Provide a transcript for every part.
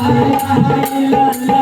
la la la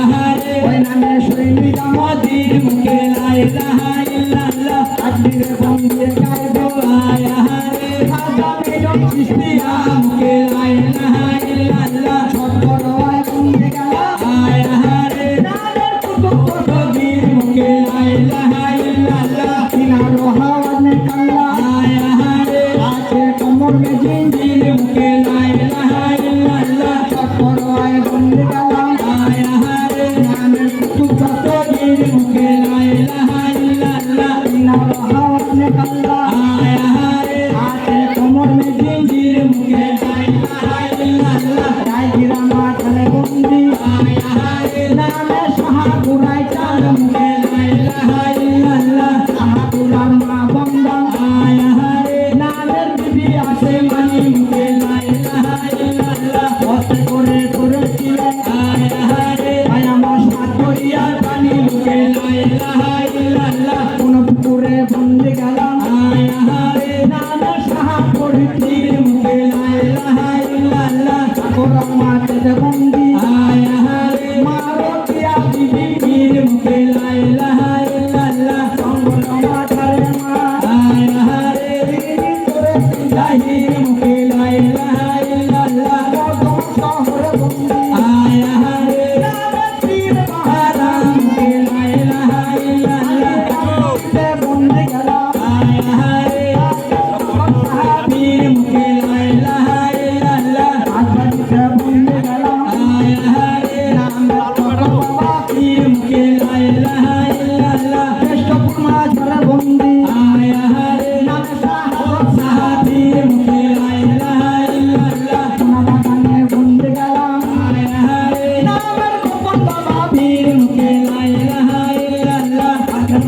আহারে ওই নামে শৈলী মোদির মুখে আয় রাহা ইল্লাল্লাহ আজমির বন্ধে গাইবো আয় আহারে সাদা মেজম চিস্তিয়া মুখে আয় রাহা ইল্লাল্লাহ সব বড় আয় বন্ধে গেল আয় আহারে রাজার কুতুব মুখে আয় রাহা ইল্লাল্লাহ কিনা রহা Yeah.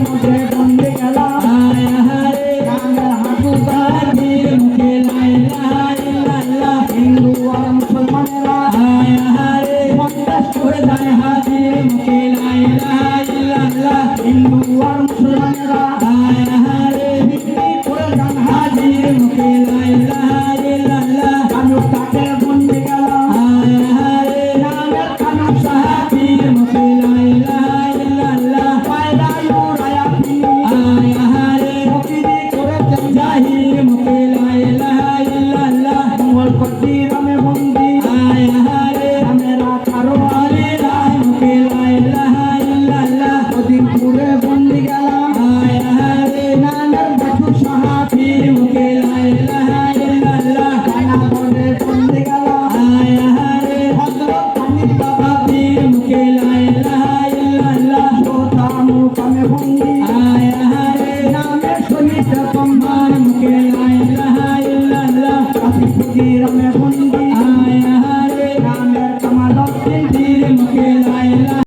Thank you. bonita mamá.